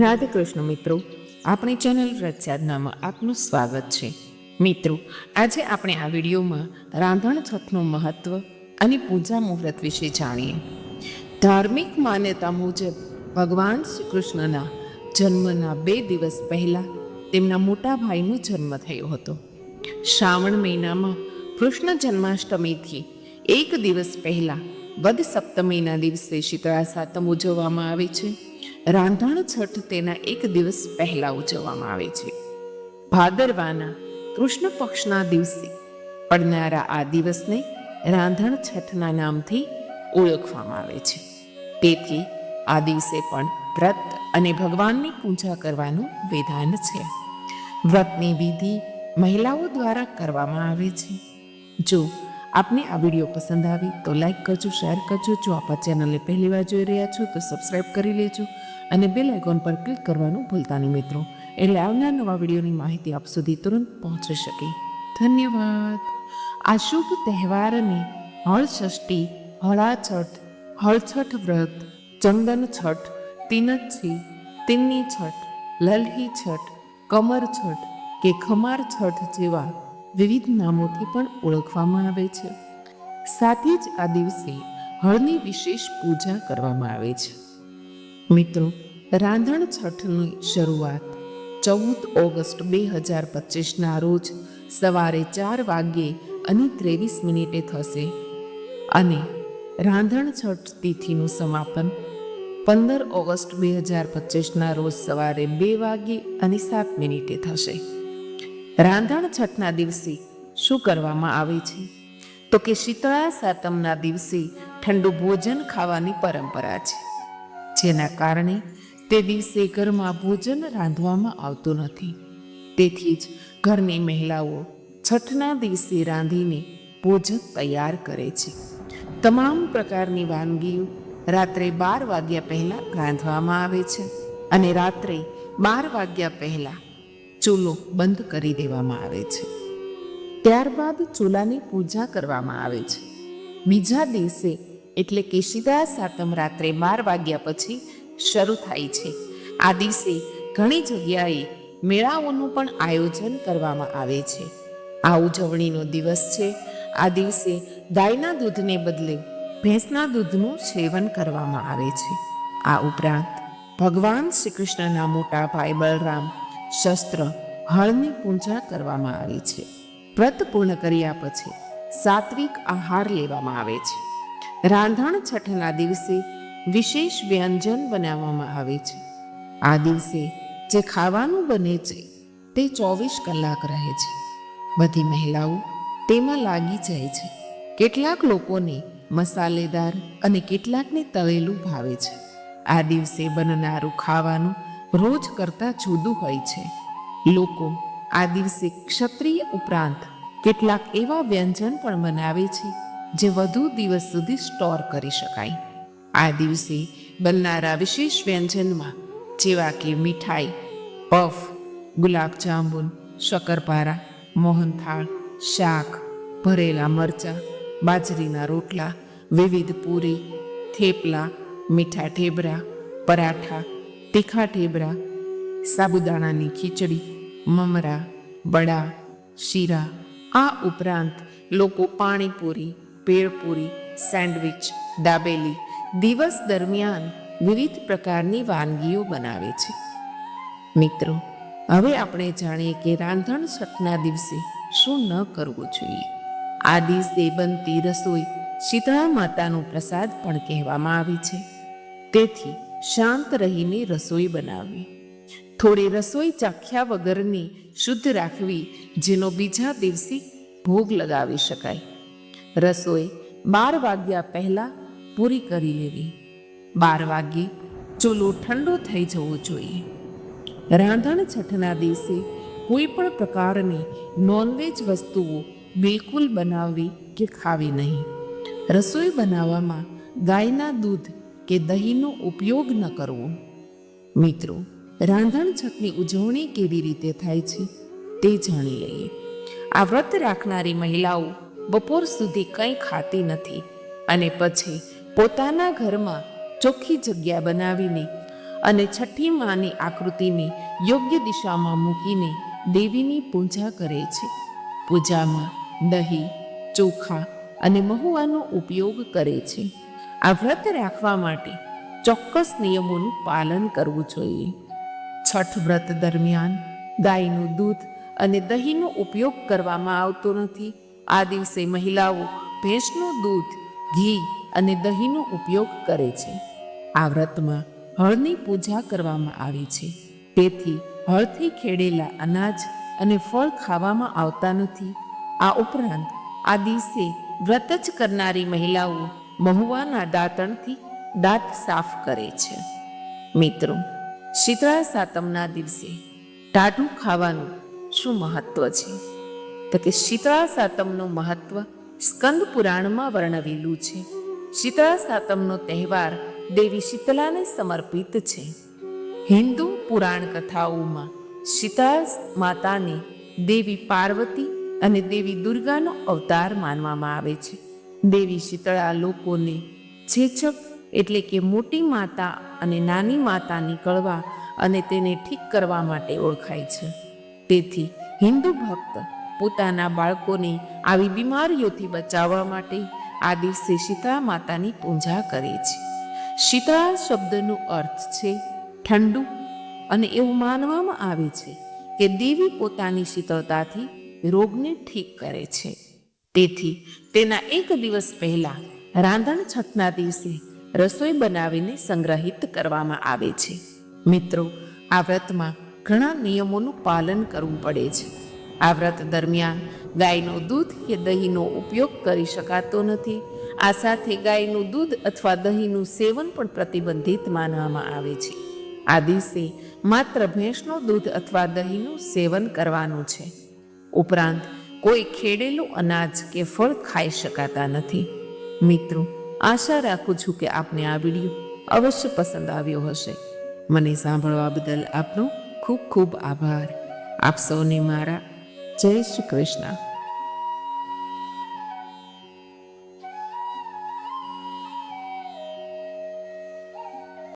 રાધે કૃષ્ણ મિત્રો, આપણી ચેનલ રચાદનામાં આપનું સ્વાગત છે. મિત્રો, આજે આપણે આ વિડીયોમાં રાંધણ છઠનું મહત્વ અને પૂજા મુહૂર્ત વિશે જાણીએ. ધાર્મિક માન્યતા મુજબ ભગવાન શ્રી કૃષ્ણના જન્મના બે દિવસ પહેલાં તેમના મોટા ભાઈનો જન્મ થયો હતો. શ્રાવણ મહિનામાં કૃષ્ણ જન્માષ્ટમીથી એક દિવસ પહેલાં વદ સપ્તમીના દિવસે શીતળા સાતમ ઉજવવામાં આવે છે. રાંધણ છઠ તેના એક દિવસ પહેલા ઉજવવામાં આવે છે. ભાદરવાના કૃષ્ણ પક્ષના દિવસે પડનારા આ દિવસને રાંધણ છઠના નામથી ઓળખવામાં આવે છે. તેથી આ દિવસે પણ વ્રત અને ભગવાનની પૂજા કરવાનું વિધાન છે. વ્રતની વિધિ મહિલાઓ દ્વારા કરવામાં આવે છે. જો આપને આ વીડિયો પસંદ આવી તો લાઈક કરજો, શેર કરજો. જો આપ આ ચેનલને પહેલીવાર જોઈ રહ્યા છો, તો સબસ્ક્રાઈબ કરી લેજો અને બેલ આઇકોન પર ક્લિક કરવાનું ભૂલતા નહીં મિત્રો. એટલે આવનાર નવા વિડીયોની માહિતી આપ સુધી તુરંત પહોંચી શકે. ધન્યવાદ. આ શુભ તહેવારને હળ હળાછઠ, હળછઠ વ્રત, ચંદન છઠ, તિનચ્છી, તિન્ની છઠ, લલહી છઠ, કમર છઠ કે ખમાર છઠ જેવા વિવિધ નામોથી પણ ઓળખવામાં આવે છે. સાથે જ આ દિવસે હળની વિશેષ પૂજા કરવામાં આવે છે. મિત્રો, રાંધણ છઠની શરૂઆત ચૌદ ઓગસ્ટ બે હજાર પચીસના રોજ સવારે ચાર વાગ્યે અને ત્રેવીસ મિનિટે થશે. અને રાંધણ છઠ તિથિનું સમાપન પંદર ઓગસ્ટ બે હજાર પચીસના રોજ સવારે બે વાગ્યે અને સાત મિનિટે થશે. રાંધણ છઠના દિવસે શું કરવામાં આવે છે? તો કે શીતળા સાતમના દિવસે ઠંડુ ભોજન ખાવાની પરંપરા છે. જેના કારણે તે દિવસે ઘરમાં ભોજન રાંધવામાં આવતું નથી. તેથી જ ઘરની મહિલાઓ છઠના દિવસે રાંધીને ભોજન તૈયાર કરે છે. તમામ પ્રકારની વાનગીઓ રાત્રે બાર વાગ્યા પહેલાં રાંધવામાં આવે છે અને રાત્રે બાર વાગ્યા પહેલાં ચૂલો બંધ કરી દેવામાં આવે છે. ત્યારબાદ ચૂલાની પૂજા કરવામાં આવે છે. બીજા દિવસે એટલે કેશીદાસ સાતમ રાત્રે બાર વાગ્યા પછી શરૂ થાય છે. આ દિવસે ઘણી જગ્યાએ મેળાઓનું પણ આયોજન કરવામાં આવે છે. આ ઉજવણીનો દિવસ છે. આ દિવસે ગાયના દૂધને બદલે ભેંસના દૂધનું સેવન કરવામાં આવે છે. આ ઉપરાંત ભગવાન શ્રી કૃષ્ણના મોટા ભાઈ બલરામ શસ્ત્ર હળની પૂજા કરવામાં આવે છે. વ્રત પૂર્ણ કર્યા પછી સાત્વિક આહાર લેવામાં આવે છે. રાંધણ છઠના દિવસે વિશેષ વ્યંજન બનાવવામાં આવે છે. આ દિવસે જે ખાવાનું બને છે તે ચોવીસ કલાક રહે છે. બધી મહિલાઓ તેમાં લાગી જાય છે. કેટલાક લોકોને મસાલેદાર અને કેટલાકને તળેલું ભાવે છે. આ દિવસે બનનારું ખાવાનું રોજ કરતાં જુદું હોય છે. લોકો આ દિવસે ક્ષત્રિય ઉપરાંત કેટલાક એવા વ્યંજન પણ બનાવે છે, જે વધુ દિવસ સુધી સ્ટોર કરી શકાય. આ દિવસે બનનારા વિશેષ વ્યંજનમાં જેવા કે મીઠાઈ, પફ ગુલાબજાંબુ શક્કરપારા, મોહનથાળ, શાક, ભરેલા મરચાં, બાજરીના રોટલા, વિવિધ પૂરી, થેપલા, મીઠા ઠેબરા, પરાઠા તીખા ઠેબરા સાબુદાણાની ખીચડી, મમરા, બડા, શીરા, આ ઉપરાંત લોકો પાણીપુરી ભેળપુરી સેન્ડવિચ, દાબેલી દિવસ દરમિયાન વિવિધ પ્રકારની વાનગીઓ બનાવે છે. મિત્રો, હવે આપણે જાણીએ કે રાંધણ છઠના દિવસે શું ન કરવું જોઈએ. આ દિવસે બનતી રસોઈ શીતળા માતાનો પ્રસાદ પણ કહેવામાં આવે છે. તેથી શાંત રહીને રસોઈ બનાવવી થોડી રસોઈ ચાખ્યા વગરની શુદ્ધ રાખવી, જેનો બીજા દિવસે ભોગ લગાવી શકાય. રસોઈ બાર વાગ્યા પહેલાં પૂરી કરી લેવી. બાર વાગ્યે ચૂલો ઠંડો થઈ જવો જોઈએ. રાંધણ છઠના દિવસે કોઈ પણ પ્રકારની નોનવેજ વસ્તુઓ બિલકુલ બનાવવી કે ખાવી નહીં. રસોઈ બનાવવામાં ગાયના દૂધ કે દહીંનો ઉપયોગ ન કરવો. મિત્રો, રાંધણ છઠની ઉજવણી કેવી રીતે થાય છે તે જાણી લઈએ. આ વ્રત રાખનારી મહિલાઓ બપોર સુધી કંઈ ખાતી નથી અને પછી પોતાના ઘરમાં ચોખ્ખી જગ્યા બનાવીને અને છઠ્ઠી માની આકૃતિને યોગ્ય દિશામાં મૂકીને દેવીની પૂજા કરે છે. પૂજામાં દહીં, ચોખા અને મહુવાનો ઉપયોગ કરે છે. આ વ્રત રાખવા માટે ચોક્કસ નિયમોનું પાલન કરવું જોઈએ. છઠ વ્રત દરમિયાન ગાયનું દૂધ અને દહીંનો ઉપયોગ કરવામાં આવતો નથી. આ દિવસે મહિલાઓ ભેંસનું દૂધ, ઘી અને દહીંનો ઉપયોગ કરે છે. આ વ્રતમાં હળની પૂજા કરવામાં આવે છે. તેથી હળથી ખેડેલા અનાજ અને ફળ ખાવામાં આવતા નથી. આ ઉપરાંત આ દિવસે વ્રત જ કરનારી મહિલાઓ મહુવાના દાંતણથી દાંત સાફ કરે છે. મિત્રો, શીતળા સાતમના દિવસે ટાઢું ખાવાનું શું મહત્વ છે? તો કે શીતળા સાતમનું મહત્વ સ્કંદ પુરાણમાં વર્ણવેલું છે. શીતળા સાતમનો તહેવાર દેવી શીતલાને સમર્પિત છે. હિન્દુ પુરાણ કથાઓમાં શીતળા માતાને દેવી પાર્વતી અને દેવી દુર્ગાનો અવતાર માનવામાં આવે છે. દેવી શીતળા લોકોને છેછક એટલે કે મોટી માતા અને નાની માતાની કળવા અને તેને ઠીક કરવા માટે ઓળખાય છે. તેથી હિન્દુ ભક્ત પોતાના બાળકોને આવી બીમારીઓથી બચાવવા માટે આ દિવસે શીતળા માતાની પૂજા કરે છે. શીતળા શબ્દનો અર્થ છે ઠંડુ અને એવું માનવામાં આવે છે કે દેવી પોતાની શીતળતાથી રોગને ઠીક કરે છે. તેથી તેના એક દિવસ પહેલા રાંધણ છઠના દિવસે રસોઈ બનાવીને સંગ્રહિત કરવામાં આવે છે. મિત્રો, આ વ્રતમાં ઘણા નિયમોનું પાલન કરવું પડે છે. આ વ્રત દરમિયાન ગાયનું દૂધ કે દહીંનો ઉપયોગ કરી શકાતો નથી. આ સાથે ગાયનું દૂધ અથવા દહીંનું સેવન પણ પ્રતિબંધિત માનવામાં આવે છે. આ દિવસે માત્ર ભેંસનું દૂધ અથવા દહીંનું સેવન કરવાનું છે. ઉપરાંત કોઈ ખેડેલું અનાજ કે ફળ ખાઈ શકાતા નથી. મિત્રો, આશા રાખું છું કે આપને આ વીડિયો અવશ્ય પસંદ આવ્યો હશે. મને સાંભળવા બદલ આપનો ખૂબ ખૂબ આભાર. આપ સૌને મારા જય શ્રી કૃષ્ણ.